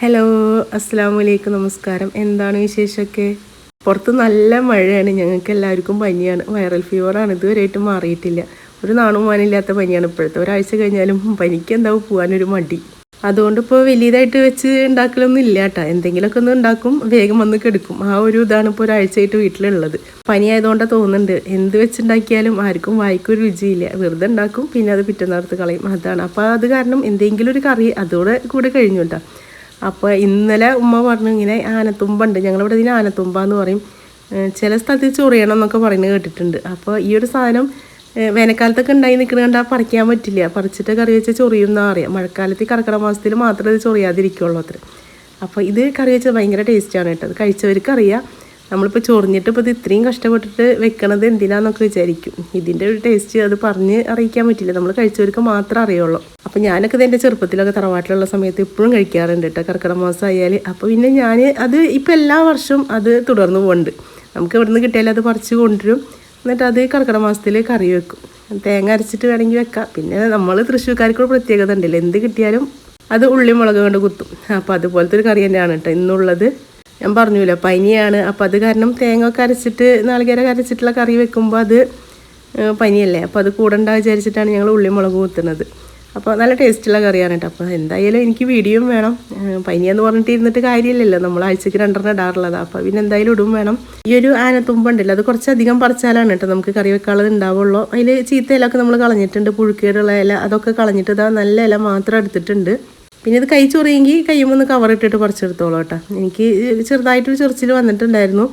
Hello അസ്സാം വലൈക്കും നമസ്കാരം. എന്താണ് വിശേഷമൊക്കെ? പുറത്ത് നല്ല മഴയാണ്. ഞങ്ങൾക്ക് എല്ലാവർക്കും പനിയാണ്. വൈറൽ ഫീവറാണ്. ഇതുവരെയായിട്ട് മാറിയിട്ടില്ല. ഒരു നാണും പനിയാണ് ഇപ്പോഴത്തെ. ഒരാഴ്ച കഴിഞ്ഞാലും പനിക്ക് എന്താവും പോകാനൊരു മടി. അതുകൊണ്ട് ഇപ്പോൾ വലിയതായിട്ട് വെച്ച് ഉണ്ടാക്കലൊന്നും ഇല്ല കേട്ടോ എന്തെങ്കിലുമൊക്കെ ഒന്ന് ഉണ്ടാക്കും വേഗം വന്ന് കെടുക്കും. ആ ഒരു ഇതാണ് ഇപ്പോൾ ഒരാഴ്ചയായിട്ട് വീട്ടിലുള്ളത്. പനി ആയതുകൊണ്ടാണ് തോന്നുന്നുണ്ട്. എന്ത് വെച്ചുണ്ടാക്കിയാലും ആർക്കും വായിക്കൊരു രുചിയില്ല. വെറുതെ ഉണ്ടാക്കും പിന്നെ അത് പിറ്റന്നാർത്ത് കളയും. അതാണ്. അപ്പോൾ അത് കാരണം എന്തെങ്കിലും ഒരു കറി അതോടെ കൂടെ കഴിഞ്ഞു കേട്ടോ അപ്പോൾ ഇന്നലെ ഉമ്മ പറഞ്ഞു ഇങ്ങനെ ആനത്തുമ്പുണ്ട്. ഞങ്ങളിവിടെ ഇതിന് ആനത്തുമ്പ എന്ന് പറയും. ചില സ്ഥലത്ത് ചൊറിയണം എന്നൊക്കെ പറയുന്നത് കേട്ടിട്ടുണ്ട്. അപ്പോൾ ഈ ഒരു സാധനം വേനൽക്കാലത്തൊക്കെ ഉണ്ടായി നിൽക്കുന്നത് കണ്ടാൽ പറിക്കാൻ പറ്റില്ല. പറിച്ചിട്ട് കറി വെച്ച് ചൊറിയുന്ന അറിയാം. മഴക്കാലത്ത് കർക്കിടക മാസത്തിൽ മാത്രമേ ഇത് ചൊറിയാതിരിക്കുള്ളൂ അത്ര. അപ്പോൾ ഇത് കറി വെച്ചത് ഭയങ്കര ടേസ്റ്റാണ് കേട്ടോ. അത് കഴിച്ചവർക്ക് അറിയാം. നമ്മളിപ്പോൾ ചൊറിഞ്ഞിട്ട് ഇപ്പോൾ ഇത് ഇത്രയും കഷ്ടപ്പെട്ടിട്ട് വെക്കണത് എന്തിനാന്നൊക്കെ വിചാരിക്കും. ഇതിന്റെ ഒരു ടേസ്റ്റ് അത് പറഞ്ഞ് അറിയിക്കാൻ പറ്റില്ല. നമ്മൾ കഴിച്ചവർക്ക് മാത്രമേ അറിയുള്ളൂ. അപ്പോൾ ഞാനൊക്കെ ഇതെന്റെ ചെറുപ്പത്തിലൊക്കെ തറവാട്ടിലുള്ള സമയത്ത് ഇപ്പോഴും കഴിക്കാറുണ്ട് കേട്ടോ കർക്കിടക മാസം ആയാൽ അപ്പോൾ പിന്നെ ഞാൻ അത് ഇപ്പോൾ എല്ലാ വർഷവും അത് തുടർന്ന് പോകുന്നുണ്ട് നമുക്ക് ഇവിടുന്ന് കിട്ടിയാൽ അത് പറിച്ച് കൊണ്ടുവരും. എന്നിട്ട് അത് കർക്കിടക മാസത്തിൽ കറി വെക്കും. തേങ്ങ അരച്ചിട്ട് വേണമെങ്കിൽ വെക്കാം. പിന്നെ നമ്മൾ തൃശ്ശൂർക്കാർക്കൊരു പ്രത്യേകത ഉണ്ടല്ലോ. എന്ത് കിട്ടിയാലും അത് ഉള്ളി മുളക് കൊണ്ട് കുത്തും. അപ്പോൾ അതുപോലത്തെ ഒരു കറി തന്നെയാണ് കേട്ടോ ഇന്നുള്ളത് ഞാൻ പറഞ്ഞില്ല പനിയാണ്. അപ്പോൾ അത് കാരണം തേങ്ങ ഒക്കെ അരച്ചിട്ട് നാളികേരം അരച്ചിട്ടുള്ള കറി വെക്കുമ്പോൾ അത് പനിയല്ലേ. അപ്പോൾ അത് കൂടണ്ട വിചാരിച്ചിട്ടാണ് ഞങ്ങൾ ഉള്ളിമുളക് കുത്തുന്നത്. അപ്പോൾ നല്ല ടേസ്റ്റുള്ള കറിയാണ് കേട്ടോ. അപ്പോൾ എന്തായാലും എനിക്ക് വീഡിയോ വേണം. പനിയെന്ന് പറഞ്ഞിട്ട് ഇരുന്നിട്ട് കാര്യമില്ലല്ലോ. നമ്മൾ ആഴ്ചയ്ക്ക് രണ്ടെണ്ണം ഇടാറുള്ളത്. അപ്പോൾ പിന്നെ എന്തായാലും ഇടും വേണം. ഈ ഒരു ആനത്തുമ്പുണ്ടല്ലോ അത് കുറച്ചധികം പറിച്ചാലാണ് കേട്ടോ നമുക്ക് കറി വെക്കാനുള്ളത് ഉണ്ടാവുള്ളൂ. അതിൽ ചീത്ത ഇലയൊക്കെ നമ്മൾ കളഞ്ഞിട്ടുണ്ട് പുഴുക്കേടുള്ള ഇല അതൊക്കെ കളഞ്ഞിട്ട് ഇതാ നല്ല ഇല മാത്രം എടുത്തിട്ടുണ്ട്. പിന്നെ ഇത് കൈ ചൊറിയെങ്കിൽ കയ്യുമൊന്ന് ഇട്ടിട്ട് പറിച്ചെടുത്തോളൂ കേട്ടോ. എനിക്ക് ചെറുതായിട്ടൊരു ചൊറിച്ചിൽ വന്നിട്ടുണ്ടായിരുന്നു.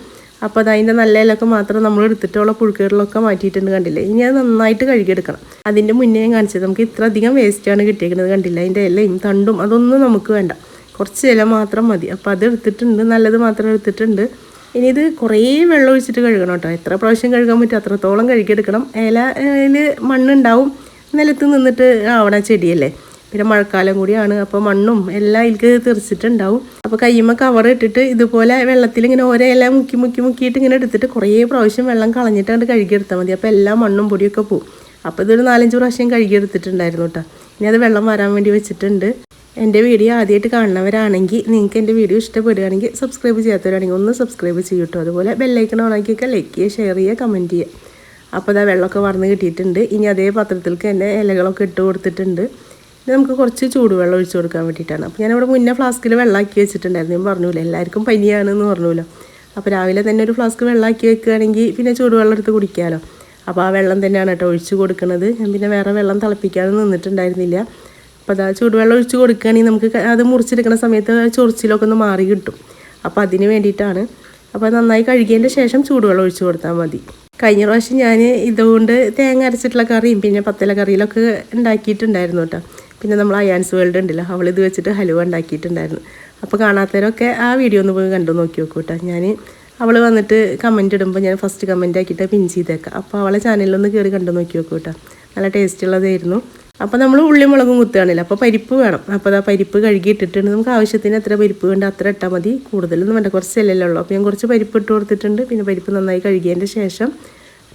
അപ്പോൾ അത് അതിന്റെ നല്ല ഇലൊക്കെ മാത്രം നമ്മൾ എടുത്തിട്ടുള്ള പുഴുക്കുകളിലൊക്കെ മാറ്റിയിട്ടുണ്ട് കണ്ടില്ലേ? ഇനി അത് നന്നായിട്ട് കഴുകിയെടുക്കണം. അതിന്റെ മുന്നേ ഞാൻ കാണിച്ചത് നമുക്ക് ഇത്ര അധികം വേസ്റ്റാണ് കിട്ടിയേക്കുന്നത് കണ്ടില്ല? അതിന്റെ ഇലയും തണ്ടും അതൊന്നും നമുക്ക് വേണ്ട. കുറച്ച് ഇല മാത്രം മതി. അപ്പോൾ അത് എടുത്തിട്ടുണ്ട്. നല്ലത് മാത്രം എടുത്തിട്ടുണ്ട്. ഇനി ഇത് കുറേ വെള്ളം ഒഴിച്ചിട്ട് കഴുകണം കേട്ടോ. എത്ര പ്രാവശ്യം കഴുകാൻ പറ്റും അത്രത്തോളം കഴുകിയെടുക്കണം. ഇലയിൽ മണ്ണുണ്ടാവും. നിലത്ത് നിന്നിട്ട് ആവണ ചെടിയല്ലേ? പിന്നെ മഴക്കാലം കൂടിയാണ്. അപ്പോൾ മണ്ണും എല്ലാം ഇതിൽക്ക് തെറിച്ചിട്ടുണ്ടാവും. അപ്പോൾ കയ്യുമ്മ കവർ ഇട്ടിട്ട് ഇതുപോലെ വെള്ളത്തിൽ ഇങ്ങനെ ഓരോ ഇല മുക്കി മുക്കി മുക്കിയിട്ട് ഇങ്ങനെ എടുത്തിട്ട് കുറേ പ്രാവശ്യം വെള്ളം കളഞ്ഞിട്ട് അങ്ങോട്ട് കഴുകിയെടുത്താൽ മതി. അപ്പോൾ എല്ലാ മണ്ണും പൊടിയൊക്കെ പോകും അപ്പോൾ ഇതൊരു നാലഞ്ച് പ്രാവശ്യം കഴുകിയെടുത്തിട്ടുണ്ടായിരുന്നു കേട്ടോ ഇനി അത് വെള്ളം വരാൻ വേണ്ടി വെച്ചിട്ടുണ്ട്. എന്റെ വീഡിയോ ആദ്യമായിട്ട് കാണുന്നവരാണെങ്കിൽ നിങ്ങൾക്ക് എന്റെ വീഡിയോ ഇഷ്ടപ്പെടുകയാണെങ്കിൽ സബ്സ്ക്രൈബ് ചെയ്യാത്തവരാണെങ്കിൽ ഒന്ന് സബ്സ്ക്രൈബ് ചെയ്യൂട്ടോ അതുപോലെ ബെല്ലൈക്കൺ ഓണാക്കിയൊക്കെ ലൈക്ക് ചെയ്യുക ഷെയർ ചെയ്യുക കമന്റ് ചെയ്യുക. അപ്പോൾ ഇതാ വെള്ളമൊക്കെ വറന്ന് കിട്ടിയിട്ടുണ്ട്. ഇനി അതേ പാത്രത്തിലേക്ക് എന്റെ ഇലകളൊക്കെ ഇട്ട് കൊടുത്തിട്ടുണ്ട്. ഇത് നമുക്ക് കുറച്ച് ചൂടുവെള്ളം ഒഴിച്ച് കൊടുക്കാൻ വേണ്ടിയിട്ടാണ്. അപ്പോൾ ഞാനിവിടെ മുന്നേ ഫ്ലാസ്കിൽ വെള്ളമാക്കി വെച്ചിട്ടുണ്ടായിരുന്നു. ഞാൻ പറഞ്ഞില്ല എല്ലാവർക്കും പനിയാണെന്ന് പറഞ്ഞല്ലോ അപ്പോൾ രാവിലെ തന്നെ ഒരു ഫ്ലാസ്ക് വെള്ളമാക്കി വെക്കുകയാണെങ്കിൽ പിന്നെ ചൂടുവെള്ളം എടുത്ത് കുടിക്കാമല്ലോ അപ്പോൾ ആ വെള്ളം തന്നെയാണ് കേട്ടോ ഒഴിച്ച് കൊടുക്കുന്നത്. ഞാൻ പിന്നെ വേറെ വെള്ളം തിളപ്പിക്കാതെ നിന്നിട്ടുണ്ടായിരുന്നില്ല. അപ്പോൾ അതാ ചൂടുവെള്ളം ഒഴിച്ച് കൊടുക്കുകയാണെങ്കിൽ നമുക്ക് അത് മുറിച്ചെടുക്കുന്ന സമയത്ത് ചൊറിച്ചിലൊക്കെ ഒന്ന് മാറി കിട്ടും. അപ്പോൾ അതിന് വേണ്ടിയിട്ടാണ്. അപ്പോൾ നന്നായി കഴുകിയതിന്റെ ശേഷം ചൂടുവെള്ളം ഒഴിച്ച് കൊടുത്താൽ മതി. കഴിഞ്ഞ പ്രാവശ്യം ഞാൻ ഇതുകൊണ്ട് തേങ്ങ അരച്ചിട്ടുള്ള കറിയും പിന്നെ പത്തല കറിയിലൊക്കെ ഉണ്ടാക്കിയിട്ടുണ്ടായിരുന്നു കേട്ടോ. പിന്നെ നമ്മൾ അയാൻസ് വേൾഡ് ഉണ്ടല്ലോ അവൾ ഇത് വെച്ചിട്ട് ഹലുവ ഉണ്ടാക്കിയിട്ടുണ്ടായിരുന്നു. അപ്പോൾ കാണാത്തവരൊക്കെ ആ വീഡിയോ ഒന്ന് പോയി കണ്ടു നോക്കി നോക്കൂ കേട്ടോ ഞാൻ അവൾ വന്നിട്ട് കമന്റ് ഇടുമ്പോൾ ഞാൻ ഫസ്റ്റ് കമന്റ് ആക്കിയിട്ട് പിൻ ചെയ്തേക്കാം. അപ്പോൾ അവളെ ചാനലിലൊന്ന് കയറി കണ്ടു നോക്കി നോക്കൂ കേട്ടോ നല്ല ടേസ്റ്റ് ഉള്ളതായിരുന്നു. അപ്പോൾ നമ്മൾ ഉള്ളി മുളകും കുത്തുകയാണല്ലോ അപ്പോൾ പരിപ്പ് വേണം. അപ്പോൾ ആ പരിപ്പ് കഴുകി ഇട്ടിട്ടുണ്ട്. നമുക്ക് ആവശ്യത്തിന് എത്ര പരിപ്പ് വേണ്ട അത്ര ഇട്ടാൽ മതി. കൂടുതലൊന്നും വേണ്ട കുറച്ച് ഉള്ളൂ. അപ്പോൾ ഞാൻ കുറച്ച് പരിപ്പ് ഇട്ട് കൊടുത്തിട്ടുണ്ട്. പിന്നെ പരിപ്പ് നന്നായി കഴുകിയതിന്റെ ശേഷം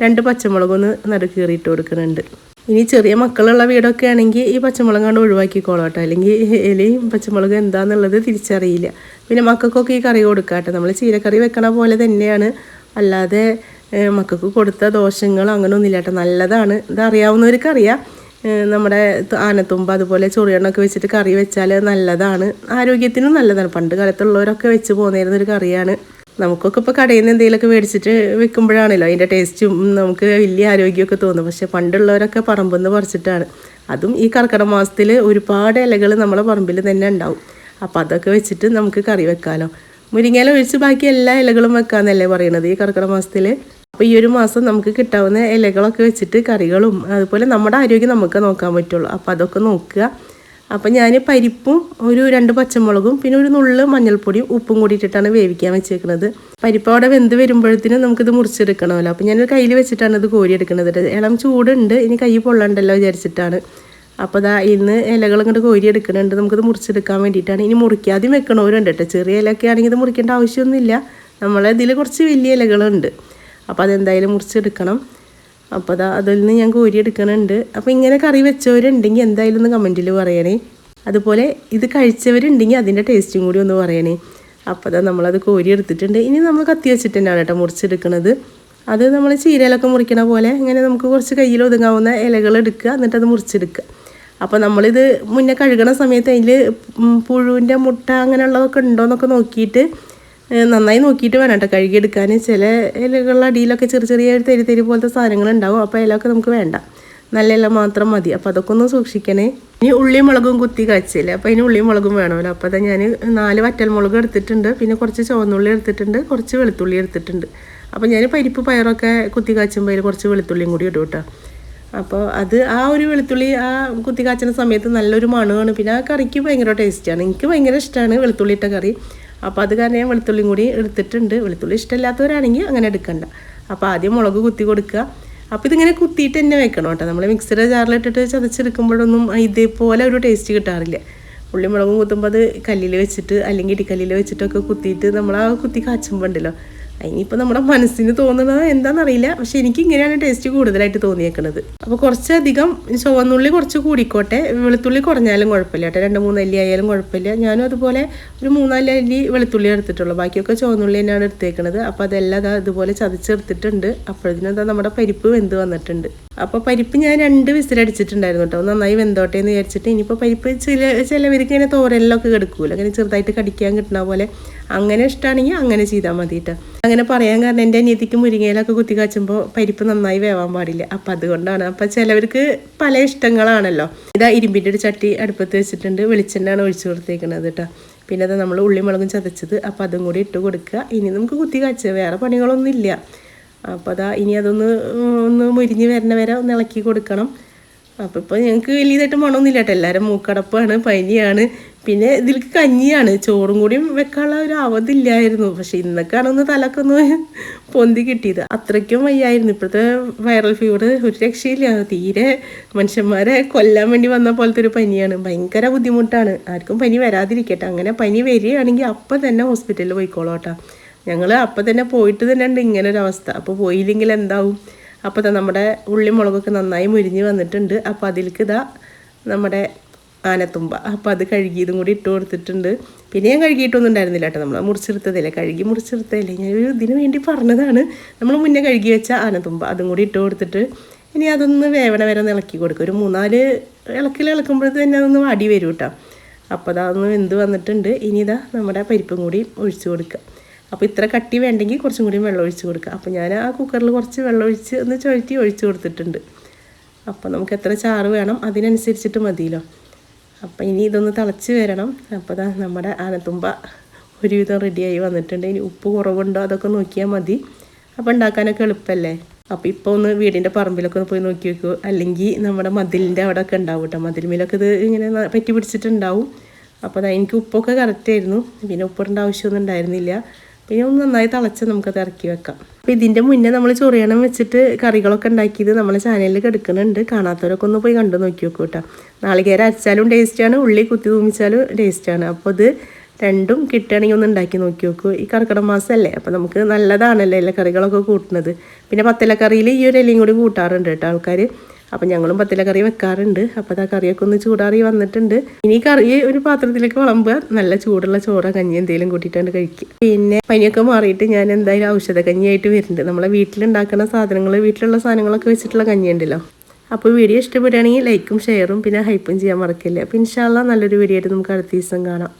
രണ്ട് പച്ചമുളകൊന്ന് നടുക്ക് ഇട്ട് കൊടുക്കുന്നുണ്ട്. ഇനി ചെറിയ മക്കളുള്ള വീടൊക്കെ ആണെങ്കിൽ ഈ പച്ചമുളക് കണ്ട് ഒഴിവാക്കിക്കോളാം കേട്ടോ. അല്ലെങ്കിൽ ഇലയും പച്ചമുളക് എന്താണെന്നുള്ളത് തിരിച്ചറിയില്ല. പിന്നെ മക്കൾക്കൊക്കെ ഈ കറി കൊടുക്കാം കേട്ടോ. നമ്മൾ ചീരക്കറി വെക്കണ പോലെ തന്നെയാണ്. അല്ലാതെ മക്കൾക്ക് കൊടുത്ത ദോഷങ്ങൾ അങ്ങനെ ഒന്നുമില്ല കേട്ടോ. നല്ലതാണ്. ഇത് അറിയാവുന്നവർക്ക് അറിയാം. നമ്മുടെ ആനത്തുമ്പ അതുപോലെ ചൊറിയണ്ണൊക്കെ വെച്ചിട്ട് കറി വെച്ചാൽ നല്ലതാണ്. ആരോഗ്യത്തിനും നല്ലതാണ്. പണ്ട് കാലത്തുള്ളവരൊക്കെ വെച്ച് പോന്നിരുന്ന ഒരു കറിയാണ്. നമുക്കൊക്കെ ഇപ്പോൾ കടയിൽ നിന്ന് എന്തെങ്കിലുമൊക്കെ മേടിച്ചിട്ട് വെക്കുമ്പോഴാണല്ലോ അതിന്റെ ടേസ്റ്റും നമുക്ക് വലിയ ആരോഗ്യമൊക്കെ തോന്നും. പക്ഷെ പണ്ടുള്ളവരൊക്കെ പറമ്പെന്ന് പറിച്ചിട്ടാണ്. അതും ഈ കർക്കിടക മാസത്തിൽ ഒരുപാട് ഇലകൾ നമ്മളെ പറമ്പിൽ തന്നെ ഉണ്ടാവും. അപ്പോൾ അതൊക്കെ വെച്ചിട്ട് നമുക്ക് കറി വെക്കാമല്ലോ മുരിങ്ങയില ഒഴിച്ച് ബാക്കി എല്ലാ ഇലകളും വെക്കാമെന്നല്ലേ പറയണത് ഈ കർക്കിടക മാസത്തിൽ അപ്പോൾ ഈ ഒരു മാസം നമുക്ക് കിട്ടാവുന്ന ഇലകളൊക്കെ വെച്ചിട്ട് കറികളും അതുപോലെ നമ്മുടെ ആരോഗ്യം നമുക്ക് നോക്കാൻ പറ്റുള്ളൂ. അപ്പോൾ അതൊക്കെ നോക്കുക. അപ്പം ഞാൻ പരിപ്പും ഒരു രണ്ട് പച്ചമുളകും പിന്നെ ഒരു നുള്ള് മഞ്ഞൾപ്പൊടിയും ഉപ്പും കൂടി ഇട്ടിട്ടാണ് വേവിക്കാൻ വെച്ചേക്കുന്നത് പരിപ്പ് അവിടെ വെന്ത് വരുമ്പോഴത്തേനും നമുക്കിത് മുറിച്ചെടുക്കണമല്ലോ. അപ്പം ഞാനൊരു കയ്യിൽ വെച്ചിട്ടാണ് ഇത് കോരിയെടുക്കുന്നത് ഇളം ചൂടുണ്ട് ഇനി കൈ പൊള്ളണ്ടല്ലോ വിചാരിച്ചിട്ടാണ്. അപ്പോൾ ദാ ഇന്ന് ഇലകൾ ഇങ്ങോട്ട് കോരി എടുക്കുന്നുണ്ട് നമുക്കിത് മുറിച്ചെടുക്കാൻ വേണ്ടിയിട്ടാണ്. ഇനി മുറിക്കാതെയും വെക്കണവരുണ്ട് കേട്ടോ ചെറിയ ഇലയൊക്കെ ആണെങ്കിൽ ഇത് മുറിക്കേണ്ട ആവശ്യമൊന്നുമില്ല. നമ്മളെ ഇതിൽ കുറച്ച് വലിയ ഇലകളുണ്ട്. അപ്പോൾ അതെന്തായാലും മുറിച്ചെടുക്കണം. അപ്പോൾ അതാ അതിൽ നിന്ന് ഞാൻ കോരി എടുക്കണുണ്ട്. അപ്പോൾ ഇങ്ങനെ കറി വെച്ചവരുണ്ടെങ്കിൽ എന്തായാലും ഒന്ന് കമന്റിൽ പറയണേ. അതുപോലെ ഇത് കഴിച്ചവരുണ്ടെങ്കിൽ അതിന്റെ ടേസ്റ്റും കൂടി ഒന്ന് പറയണേ. അപ്പോൾ അതാ നമ്മളത് കോരി എടുത്തിട്ടുണ്ട്. ഇനി നമ്മൾ കത്തി വെച്ചിട്ട് കേട്ടോ മുറിച്ചെടുക്കുന്നത് അത് നമ്മൾ ചീരയിലൊക്കെ മുറിക്കണ പോലെ ഇങ്ങനെ നമുക്ക് കുറച്ച് കയ്യിൽ ഒതുങ്ങാവുന്ന ഇലകൾ എടുക്കുക എന്നിട്ട് അത് മുറിച്ചെടുക്കുക. അപ്പോൾ നമ്മളിത് മുന്നേ കഴുകണ സമയത്ത് അതിൽ പുഴുവിന്റെ മുട്ട അങ്ങനെയുള്ളതൊക്കെ ഉണ്ടോ എന്നൊക്കെ നോക്കിയിട്ട് നന്നായി നോക്കിയിട്ട് വേണം കേട്ടോ കഴുകിയെടുക്കാൻ ചില ഇലകളുടെ അടിയിലൊക്കെ ചെറിയ ചെറിയ തെരി തെരി പോലത്തെ സാധനങ്ങൾ ഉണ്ടാവും. അപ്പോൾ ഇലയൊക്കെ നമുക്ക് വേണ്ട. നല്ല ഇല മാത്രം മതി. അപ്പോൾ അതൊക്കെ ഒന്ന് സൂക്ഷിക്കണേ. ഇനി ഉള്ളിയും മുളകും കുത്തി കാച്ചില്ലേ? അപ്പോൾ ഇനി ഉള്ളിയും മുളകും വേണമല്ലോ. അപ്പോൾ അതാ ഞാൻ നാല് വറ്റൽ മുളക് എടുത്തിട്ടുണ്ട്. പിന്നെ കുറച്ച് ചുവന്നുള്ളി എടുത്തിട്ടുണ്ട്. കുറച്ച് വെളുത്തുള്ളി എടുത്തിട്ടുണ്ട്. അപ്പോൾ ഞാൻ പരിപ്പ് പയറൊക്കെ കുത്തി കാച്ചുമ്പോൾ അതിൽ കുറച്ച് വെളുത്തുള്ളിയും കൂടി ഇടും കേട്ടോ. അപ്പോൾ അത് ആ ഒരു വെളുത്തുള്ളി ആ കുത്തി കാച്ചുന്ന സമയത്ത് നല്ലൊരു മണമാണ്. പിന്നെ ആ കറിക്ക് ഭയങ്കര ടേസ്റ്റാണ്. എനിക്ക് ഭയങ്കര ഇഷ്ടമാണ് വെളുത്തുള്ളി ഇട്ട കറി. അപ്പോൾ അത് കാരണം ഞാൻ വെളുത്തുള്ളിയും കൂടി എടുത്തിട്ടുണ്ട്. വെളുത്തുള്ളി ഇഷ്ടമില്ലാത്തവരാണെങ്കിൽ അങ്ങനെ എടുക്കണ്ട. അപ്പോൾ ആദ്യം മുളക് കുത്തി കൊടുക്കുക. അപ്പോൾ ഇതിങ്ങനെ കുത്തിയിട്ട് തന്നെ വെക്കണം കേട്ടോ. നമ്മൾ മിക്സിയുടെ ജാറിലിട്ടിട്ട് ചതച്ചെടുക്കുമ്പോഴൊന്നും ഇതേപോലെ ഒരു ടേസ്റ്റ് കിട്ടാറില്ല. ഉള്ളി മുളകും കുത്തുമ്പോൾ അത് കല്ലിൽ വെച്ചിട്ട് അല്ലെങ്കിൽ ഇടിക്കല്ലിൽ വെച്ചിട്ടൊക്കെ കുത്തിയിട്ട് നമ്മൾ ആ കുത്തി കാച്ചുമ്പോൾ ഉണ്ടല്ലോ. അതിനിപ്പോൾ നമ്മുടെ മനസ്സിന് തോന്നുന്നത് എന്താണെന്നറിയില്ല പക്ഷെ എനിക്ക് ഇങ്ങനെയാണ് ടേസ്റ്റ് കൂടുതലായിട്ട് തോന്നിയേക്കുന്നത് അപ്പോൾ കുറച്ചധികം ചുവന്നുള്ളി കുറച്ച് കൂടിക്കോട്ടെ. വെളുത്തുള്ളി കുറഞ്ഞാലും കുഴപ്പമില്ല കേട്ടോ. രണ്ട് മൂന്ന് അല്ലി ആയാലും കുഴപ്പമില്ല. ഞാനും അതുപോലെ ഒരു മൂന്നാൽ അല്ലി വെളുത്തുള്ളി എടുത്തിട്ടുള്ളൂ. ബാക്കിയൊക്കെ ചുവന്നുള്ളി തന്നെയാണ് എടുത്തേക്കുന്നത് അപ്പോൾ അതെല്ലാം അതാ ഇതുപോലെ ചതച്ചെടുത്തിട്ടുണ്ട്. അപ്പോഴത്തേനും എന്താ നമ്മുടെ പരിപ്പ് വെന്ത് വന്നിട്ടുണ്ട്. അപ്പോൾ പരിപ്പ് ഞാൻ രണ്ട് വിസിലടിച്ചിട്ടുണ്ടായിരുന്നു കേട്ടോ. നന്നായി വെന്തോട്ടെ എന്ന് വിചാരിച്ചിട്ട് ഇനിയിപ്പോൾ പരിപ്പ് ചില ചിലവർക്ക് ഇങ്ങനെ തോരലിലൊക്കെ കിടക്കൂല. അങ്ങനെ ചെറുതായിട്ട് കടിക്കാൻ കിട്ടുന്ന പോലെ അങ്ങനെ ഇഷ്ടമാണെങ്കിൽ അങ്ങനെ ചെയ്താൽ മതി കേട്ടോ. അങ്ങനെ പറയാൻ കാരണം എന്റെ അനിയത്തിക്ക് മുരിങ്ങയിലൊക്കെ കുത്തി കാച്ചുമ്പോൾ പരിപ്പ് നന്നായി വേവാൻ പാടില്ല. അപ്പം അതുകൊണ്ടാണ്. അപ്പം ചിലവർക്ക് പല ഇഷ്ടങ്ങളാണല്ലോ. ഇതാ ഇരുമ്പിന്റെ ഒരു ചട്ടി അടുപ്പത്ത് വെച്ചിട്ടുണ്ട്. വെളിച്ചെണ്ണയാണ് ഒഴിച്ചു കൊടുത്തേക്കുന്നത് കേട്ടോ. പിന്നെ അത് നമ്മൾ ഉള്ളിമുളകും ചതച്ചത്. അപ്പം അതും കൂടി ഇട്ട് കൊടുക്കുക. ഇനി നമുക്ക് കുത്തി കാച്ചുക വേറെ പണികളൊന്നും ഇല്ല അപ്പോൾ അതാ ഇനി അതൊന്ന് ഒന്ന് മുരിഞ്ഞ് വരണ വരെ ഒന്ന് ഇളക്കി കൊടുക്കണം. അപ്പോൾ ഇപ്പോൾ ഞങ്ങൾക്ക് വലിയതായിട്ട് മണമൊന്നുമില്ല കേട്ടോ. എല്ലാവരും മൂക്കടപ്പാണ് പനിയാണ്. പിന്നെ ഇതിലേക്ക് കഞ്ഞിയാണ്. ചോറും കൂടിയും വെക്കാനുള്ള ഒരു അവധില്ലായിരുന്നു പക്ഷെ ഇന്നൊക്കെയാണ് ഒന്ന് തലക്കെ ഒന്ന് പൊന്തി കിട്ടിയത്. അത്രയ്ക്കും വയ്യായിരുന്നു. ഇപ്പോഴത്തെ വൈറൽ ഫീവർ ഒരു രക്ഷയില്ല. തീരെ മനുഷ്യന്മാരെ കൊല്ലാൻ വേണ്ടി വന്ന പോലത്തെ ഒരു പനിയാണ്. ഭയങ്കര ബുദ്ധിമുട്ടാണ്. ആർക്കും പനി വരാതിരിക്കട്ടെ. അങ്ങനെ പനി വരികയാണെങ്കിൽ അപ്പം തന്നെ ഹോസ്പിറ്റലിൽ പോയിക്കോളൂ കേട്ടോ. ഞങ്ങൾ അപ്പം തന്നെ പോയിട്ട് തന്നെ ഉണ്ട് ഇങ്ങനെ അവസ്ഥ അപ്പോൾ പോയില്ലെങ്കിൽ എന്താവും? അപ്പോൾ തന്നെ നമ്മുടെ ഉള്ളി മുളകൊക്കെ നന്നായി മുരിഞ്ഞ് വന്നിട്ടുണ്ട്. അപ്പോൾ അതിലേക്ക് ഇതാ നമ്മുടെ ആനത്തുമ്പ. അപ്പോൾ അത് കഴുകിയതും കൂടി ഇട്ട് കൊടുത്തിട്ടുണ്ട്. പിന്നെ ഞാൻ കഴുകിയിട്ടൊന്നും ഉണ്ടായിരുന്നില്ല കേട്ടോ. നമ്മൾ മുറിച്ചെടുത്തതല്ലേ? കഴുകി മുറിച്ചെടുത്തതല്ലേ? ഞാൻ ഒരു ഇതിന് വേണ്ടി പറഞ്ഞതാണ്. നമ്മൾ മുന്നേ കഴുകി വെച്ച ആനത്തുമ്പ അതും കൂടി ഇട്ട് കൊടുത്തിട്ട് ഇനി അതൊന്ന് വേവണ വരെ ഒന്ന് ഇളക്കി കൊടുക്കും. ഒരു മൂന്നാൽ ഇളക്കിൽ ഇളക്കുമ്പോഴത്തേക്ക് തന്നെ അതൊന്ന് വാടി വരും കേട്ടോ. അപ്പോൾ അതൊന്ന് വെന്ത് വന്നിട്ടുണ്ട്. ഇനി ഇതാ നമ്മുടെ പരിപ്പും കൂടി ഒഴിച്ചു കൊടുക്കുക അപ്പോൾ ഇത്ര കട്ടി വേണ്ടെങ്കിൽ കുറച്ചും കൂടി വെള്ളം ഒഴിച്ച് കൊടുക്കുക അപ്പോൾ ഞാൻ ആ കുക്കറിൽ കുറച്ച് വെള്ളം ഒഴിച്ച് ഒന്ന് ചുഴറ്റി ഒഴിച്ച് കൊടുത്തിട്ടുണ്ട്. അപ്പോൾ നമുക്ക് എത്ര ചാറ് വേണം അതിനനുസരിച്ചിട്ട് മതിയല്ലോ. അപ്പോൾ ഇനി ഇതൊന്ന് തിളച്ച് വരണം. അപ്പോൾ ദാ നമ്മുടെ ആനത്തുമ്പ ഒരുവിധം റെഡിയായി വന്നിട്ടുണ്ട്. ഇനി ഉപ്പ് കുറവുണ്ടോ അതൊക്കെ നോക്കിയാൽ മതി. അപ്പോൾ ഉണ്ടാക്കാനൊക്കെ എളുപ്പമല്ലേ അപ്പോൾ ഇപ്പോൾ ഒന്ന് വീടിന്റെ പറമ്പിലൊക്കെ ഒന്ന് പോയി നോക്കി വെക്കൂ. അല്ലെങ്കിൽ നമ്മുടെ മതിലിന്റെ അവിടെ ഒക്കെ ഉണ്ടാവും കേട്ടോ മതിൽമേലൊക്കെ ഇത് ഇങ്ങനെ പറ്റി പിടിച്ചിട്ടുണ്ടാവും. അപ്പോൾ എനിക്ക് ഉപ്പൊക്കെ കറക്റ്റ് ആയിരുന്നു. പിന്നെ ഉപ്പിടേണ്ട ആവശ്യമൊന്നും ഉണ്ടായിരുന്നില്ല. പിന്നെ ഒന്ന് നന്നായി തിളച്ച് നമുക്കത് ഇറക്കി വെക്കാം. അപ്പോൾ ഇതിന്റെ മുന്നേ നമ്മൾ ചൊറിയണം വെച്ചിട്ട് കറികളൊക്കെ ഉണ്ടാക്കിയത് നമ്മളെ ചാനലിൽ കിടക്കുന്നുണ്ട്. കാണാത്തവരൊക്കെ ഒന്ന് പോയി കണ്ടു നോക്കി നോക്കൂ കേട്ടോ നാളികേരം അരച്ചാലും ടേസ്റ്റാണ് ഉള്ളി കുത്തി തൂമിച്ചാലും ടേസ്റ്റാണ് അപ്പോൾ ഇത് രണ്ടും കിട്ടുകയാണെങ്കിൽ ഒന്ന് ഉണ്ടാക്കി നോക്കി നോക്കൂ. ഈ കർക്കിടക മാസമല്ലേ അപ്പോൾ നമുക്ക് നല്ലതാണല്ലോ കറികളൊക്കെ കൂട്ടുന്നത്. പിന്നെ പത്തലക്കറിയിൽ ഈ ഒരു ഇലയും കൂടി കൂട്ടാറുണ്ട് കേട്ടോ ആൾക്കാർ അപ്പം ഞങ്ങളും പത്തിലക്കറി വെക്കാറുണ്ട്. അപ്പോൾ അത് ആ കറിയൊക്കെ ഒന്ന് ചൂടാറി വന്നിട്ടുണ്ട്. ഇനി കറി ഒരു പാത്രത്തിലേക്ക് വിളമ്പുക. നല്ല ചൂടുള്ള ചോറ. കഞ്ഞി എന്തെങ്കിലും കൂട്ടിയിട്ടാണ് കഴിക്കുക പിന്നെ പനിയൊക്കെ മാറിയിട്ട് ഞാൻ എന്തായാലും ഔഷധ കഞ്ഞിയായിട്ട് വരുന്നുണ്ട്. നമ്മളെ വീട്ടിലുണ്ടാക്കുന്ന സാധനങ്ങൾ വീട്ടിലുള്ള സാധനങ്ങളൊക്കെ വെച്ചിട്ടുള്ള കഞ്ഞി ഉണ്ടല്ലോ അപ്പോൾ വീഡിയോ ഇഷ്ടപ്പെടുകയാണെങ്കിൽ ലൈക്കും ഷെയറും പിന്നെ ഹൈപ്പും ചെയ്യാൻ മറക്കില്ല. അപ്പോൾ ഇൻഷാല്ല നല്ലൊരു വീഡിയോ ആയിട്ട് നമുക്ക് അടുത്ത ദിവസം കാണാം.